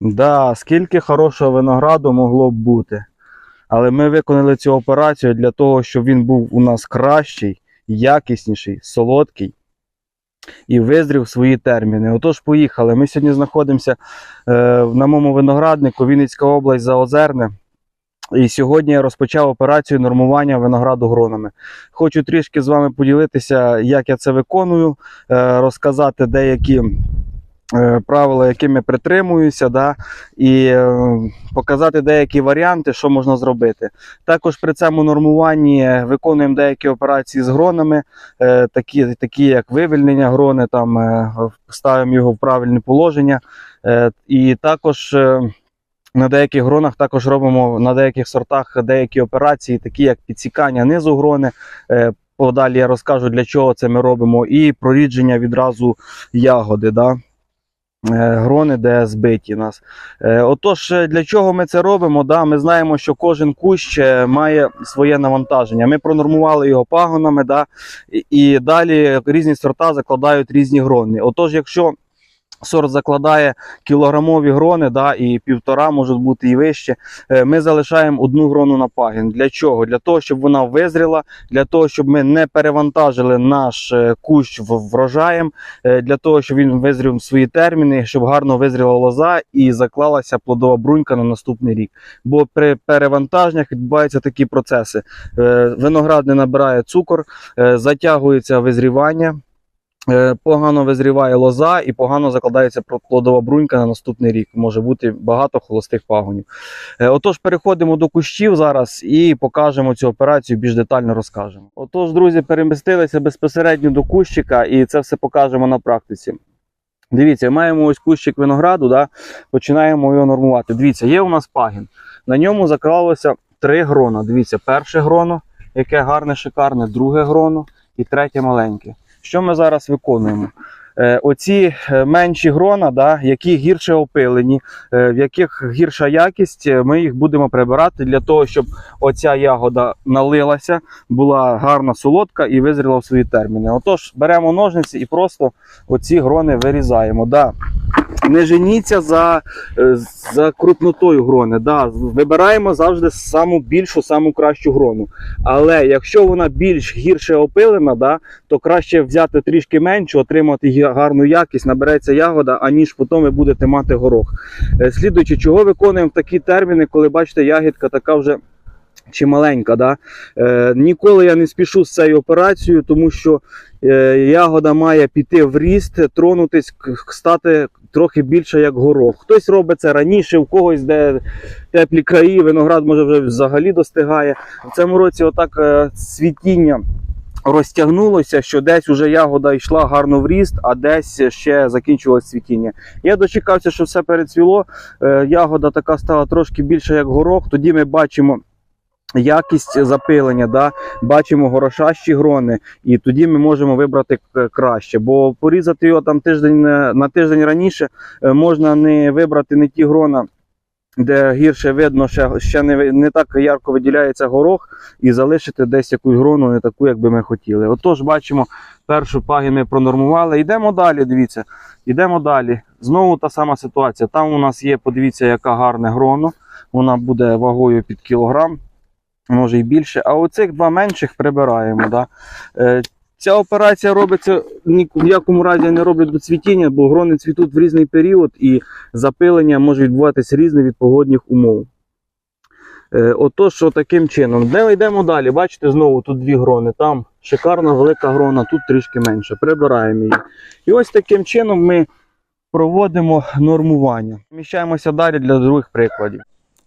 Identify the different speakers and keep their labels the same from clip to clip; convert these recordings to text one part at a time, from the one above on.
Speaker 1: Да, скільки хорошого винограду могло б бути. Але ми виконали цю операцію для того, щоб він був у нас кращий, якісніший, солодкий і визрів свої терміни. Отож, поїхали. Ми сьогодні знаходимося е, на моєму винограднику, Вінницька область Заозерне. І сьогодні я розпочав операцію нормування винограду гронами. Хочу трішки з вами поділитися, як я це виконую, е, розказати деякі правила, якими притримуюся, да, і е, показати деякі варіанти, що можна зробити. Також при цьому нормуванні виконуємо деякі операції з гронами, е, такі, такі як вивільнення грони, там, е, ставимо його в правильне положення. Е, і також е, на деяких гронах також робимо на деяких сортах деякі операції, такі як підсікання низу грони. Е, Подалі я розкажу, для чого це ми робимо, і прорідження відразу ягоди. Да? Е, Грони, де збиті нас. Е, Отож, е, для чого ми це робимо? Да? Ми знаємо, що кожен кущ має своє навантаження. Ми пронормували його пагонами, да? і далі різні сорта закладають різні грони. Отож, якщо сорт закладає кілограмові грони, да, і півтора можуть бути і вище. е, Ми залишаємо одну грону на пагін. Для чого? Для того, щоб вона визріла, для того, щоб ми не перевантажили наш е, кущ врожаєм, е, для того, щоб він визрів свої терміни, щоб гарно визріла лоза і заклалася плодова брунька на наступний рік. Бо при перевантаженнях відбуваються такі процеси. Виноград не набирає цукор, затягується визрівання. Е, Погано визріває лоза і погано закладається плодова брунька на наступний рік. Може бути багато холостих пагонів. Е, Отож, переходимо до кущів зараз і покажемо цю операцію, більш детально розкажемо. Отож, друзі, перемістилися безпосередньо до кущика, і це все покажемо на практиці. Дивіться, маємо ось кущик винограду, да? починаємо його нормувати. Дивіться, є у нас пагін. На ньому заклалося три грона. Дивіться, перше гроно, яке гарне, шикарне, друге гроно і третє маленьке. Що ми зараз виконуємо? Е, оці е, менші грона, да, які гірше опилені, е, в яких гірша якість, ми їх будемо прибирати для того, щоб оця ягода налилася, була гарна солодка і визріла в свої терміни. Отож, беремо ножниці і просто оці грони вирізаємо. Да. Не женіться за, е, за крупнотою грони. Да. Вибираємо завжди саму більшу, саму кращу грону. Але якщо вона більш гірше опилена, да, то краще взяти трішки меншу, отримати гарну якість, набереться ягода, аніж потім ви будете мати горох. Е, Слідуючи, чого виконуємо такі терміни, коли бачите, ягідка така вже. Чи маленька, да? е, ніколи я не спішу з цією операцією, тому що е, ягода має піти в ріст, тронутись, стати трохи більше як горох. Хтось робить це раніше, в когось, де теплі краї, виноград може вже взагалі достигає. В цьому році отак е, цвітіння розтягнулося, що десь уже ягода йшла гарно в ріст, а десь ще закінчилось цвітіння. Я дочекався, що все перецвіло. е, Ягода така стала трошки більше як горох. Тоді ми бачимо. Якість запилення, да? бачимо горошащі грони, і тоді ми можемо вибрати краще. Бо порізати його там тиждень е, на тиждень раніше е, можна не вибрати не ті грона, де гірше видно, ще, ще не, не так ярко виділяється горох, і залишити десь якусь грону, не таку, як би ми хотіли. Отож, бачимо, першу пагін ми пронормували. Йдемо далі, дивіться. Йдемо далі. Знову та сама ситуація. Там у нас є, подивіться, яка гарне гроно. Вона буде вагою під кілограм, може і більше. А оцих два менших прибираємо. Да? Е, Ця операція робиться ні в якому разі не роблять до цвітіння, бо грони цвітуть в різний період і запилення може відбуватися різне від погодних умов. Е, Отож, таким чином. Де йдемо далі? Бачите, знову тут дві грони. Там шикарна велика грона, тут трішки менше. Прибираємо її. І ось таким чином ми проводимо нормування. Вміщаємося далі для других прикладів.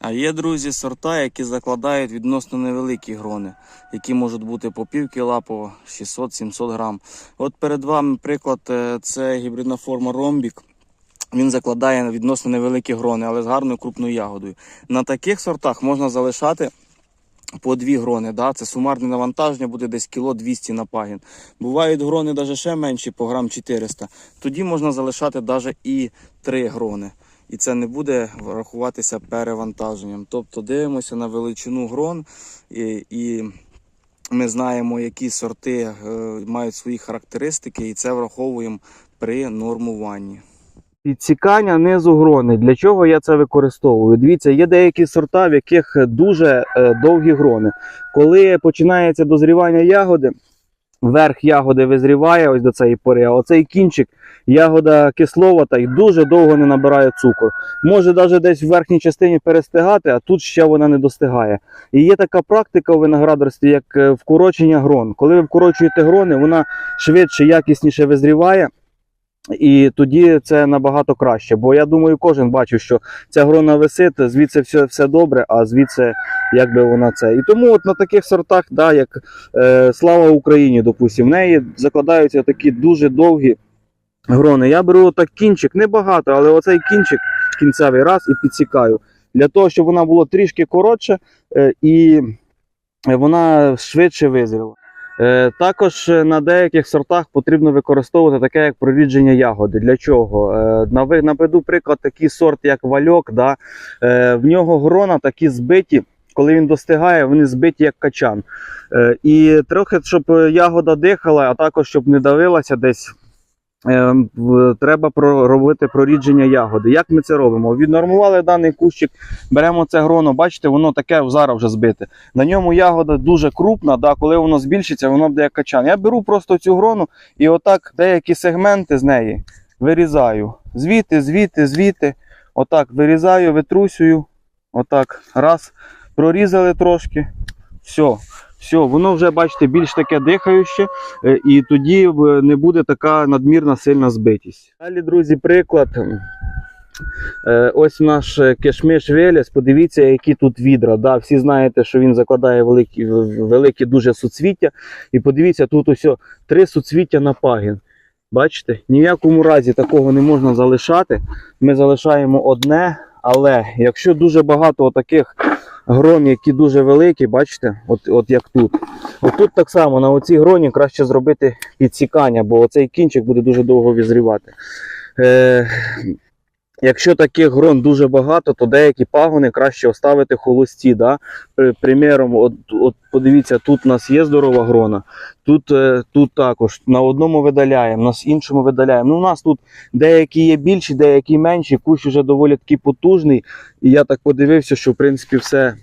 Speaker 2: А є, друзі, сорта, які закладають відносно невеликі грони, які можуть бути по пів кіла, по 600-700 грам. От перед вами приклад е, це гібридна форма ромбік. Він закладає відносно невеликі грони, але з гарною крупною ягодою. На таких сортах можна залишати по дві грони. Да? Це сумарне навантаження буде десь кіло 200 на пагін. Бувають грони навіть ще менші, по грам 400. Тоді можна залишати навіть і три грони. І це не буде рахуватися перевантаженням. Тобто дивимося на величину грон і, і ми знаємо, які сорти е, мають свої характеристики, і це враховуємо при нормуванні.
Speaker 1: Підсікання низу грони. Для чого я це використовую? Дивіться, є деякі сорта, в яких дуже е, довгі грони. Коли починається дозрівання ягоди, верх ягоди визріває ось до цієї пори, а оцей кінчик, ягода кисловата і дуже довго не набирає цукор. Може навіть десь в верхній частині перестигати, а тут ще вона не достигає. І є така практика у виноградарстві, як е, вкорочення грон. Коли ви вкорочуєте грони, вона швидше, якісніше визріває. І тоді це набагато краще. Бо я думаю, кожен бачив, що ця грона висить, звідси все, все добре, а звідси якби вона це. І тому от на таких сортах, да, як е, Слава Україні, допустимо, в неї закладаються такі дуже довгі грони. Я беру так кінчик, небагато, але оцей кінчик кінцевий раз і підсікаю. Для того, щоб вона була трішки коротша е, і вона швидше визріла. Е, Також е, на деяких сортах потрібно використовувати таке, як прорідження ягоди. Для чого? Е, Наведу приклад такий сорт, як вальок. Да? В нього грона такі збиті. Коли він достигає, вони збиті як качан. І трохи, щоб ягода дихала, а також щоб не давилася десь. Е, в- Треба робити прорідження ягоди. Як ми це робимо? Віднормували даний кущик, беремо це гроно, бачите, воно таке зараз вже збите. На ньому ягода дуже крупна, да, коли воно збільшиться, воно буде як качан. Я беру просто цю грону і отак деякі сегменти з неї вирізаю. Звідти, звідти, звідти. Отак вирізаю, витрусюю. Отак. Раз. Прорізали трошки. Все. Все, воно вже, бачите, більш таке дихаюче, е, і тоді е, не буде така надмірна сильна збитість. Далі, друзі, приклад. Е, Ось наш кешмиш Велес. Подивіться, які тут відра. Да, всі знаєте, що він закладає великі, великі дуже суцвіття. І подивіться, тут ось три суцвіття на пагін. Бачите, ні в якому разі такого не можна залишати. Ми залишаємо одне, але якщо дуже багато таких грон, які дуже великі, бачите, от, от як тут. От тут так само на оцій гроні краще зробити підсікання, бо оцей кінчик буде дуже довго візрівати. Е, Якщо таких грон дуже багато, то деякі пагони краще оставити холості. Да? Приміром, от, от подивіться, тут у нас є здорова грона, тут, е, тут також на одному видаляємо, на іншому видаляємо. Ну, у нас тут деякі є більші, деякі менші, кущ вже доволі таки потужний. І я так подивився, що в принципі все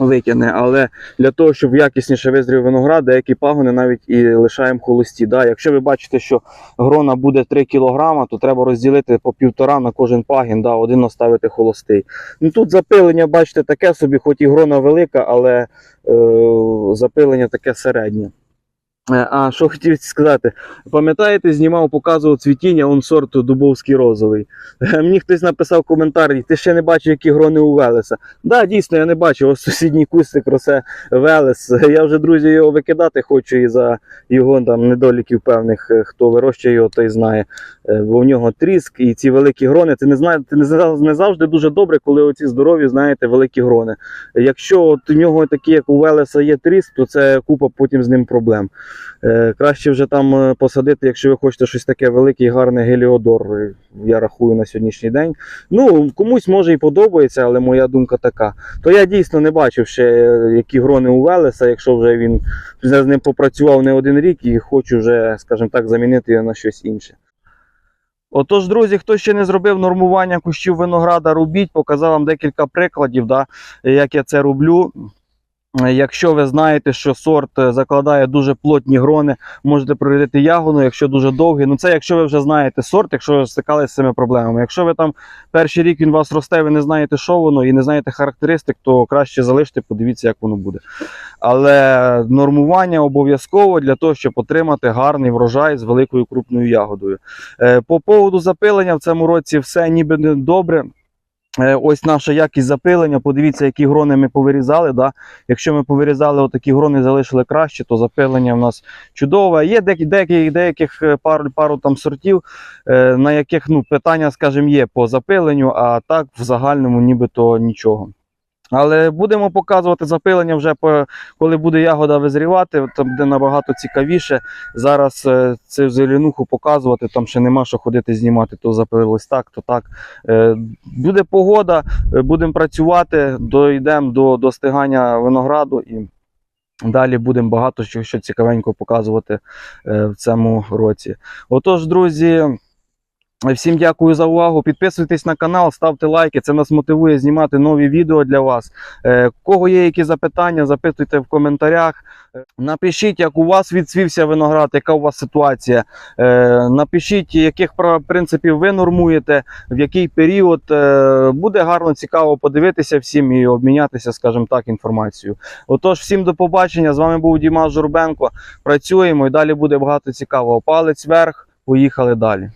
Speaker 1: витягне. Але для того, щоб якісніше визрів виноград, деякі пагони навіть і лишаємо холості. Да? Якщо ви бачите, що грона буде 3 кг, то треба розділити по півтора на кожен пагін, да? один оставити холостий. Ну, тут запилення, бачите, таке собі, хоч і грона велика, але е, запилення таке середнє. Е, А що хотів сказати? Пам'ятаєте, знімав, показував цвітіння, он сорту Дубовський розовий. Е, Мені хтось написав коментар, ти ще не бачив, які грони у Велеса. Так, да, дійсно, я не бачив. Ось сусідній кустик росе Велес. Я вже, друзі, його викидати хочу і за його там недоліків певних, е, хто вирощує його, той знає. Бо в нього тріск і ці великі грони. Ти не знаєш, ти не завжди дуже добре, коли оці здорові, знаєте, великі грони. Якщо от у нього такі, як у Велеса, є тріск, то це купа потім з ним проблем. Е, Краще вже там е, посадити, якщо ви хочете щось таке велике і гарне геліодор, е, я рахую на сьогоднішній день. Ну, комусь може і подобається, але моя думка така. То я дійсно не бачив ще, які грони у Велеса, якщо вже він з ним попрацював не один рік і хочу вже, скажімо так, замінити його на щось інше. Отож, друзі, хто ще не зробив нормування кущів винограда, робіть, показав вам декілька прикладів, да, як я це роблю. Якщо ви знаєте, що сорт е, закладає дуже плотні грони, можете прорядити ягоду, якщо дуже довгий. Ну це якщо ви вже знаєте сорт, якщо ви стикалися з цими проблемами. Якщо ви там перший рік він у вас росте, ви не знаєте, що воно і не знаєте характеристик, то краще залиште, подивіться, як воно буде. Але нормування обов'язково для того, щоб отримати гарний врожай з великою крупною ягодою. Е, По поводу запилення в цьому році все ніби добре. Е, Ось наша якість запилення. Подивіться, які грони ми повирізали. Да? Якщо ми повирізали отакі грони, залишили краще, то запилення в нас чудове. Є деяких е, пару, пару там сортів, е, на яких ну, питання, скажімо, є по запиленню, а так в загальному нібито нічого. Але будемо показувати запилення вже коли буде ягода визрівати, там буде набагато цікавіше. Зараз е, цю зеленуху показувати, там ще нема що ходити знімати, то запилилось так, то так. Е, буде погода, е, будемо працювати, дійдемо до достигання винограду і далі будемо багато що, що цікавенького показувати е, в цьому році. Отож, друзі. Всім дякую за увагу. Підписуйтесь на канал, ставте лайки. Це нас мотивує знімати нові відео для вас. Е, у кого є які запитання, запитуйте в коментарях. Е, Напишіть, як у вас відцвівся виноград, яка у вас ситуація. Е, напишіть, яких принципів ви нормуєте, в який період. Е, буде гарно цікаво подивитися всім і обмінятися, скажімо так, інформацією. Отож, всім до побачення. З вами був Дімас Журбенко. Працюємо і далі буде багато цікавого. Палець вверх, поїхали далі.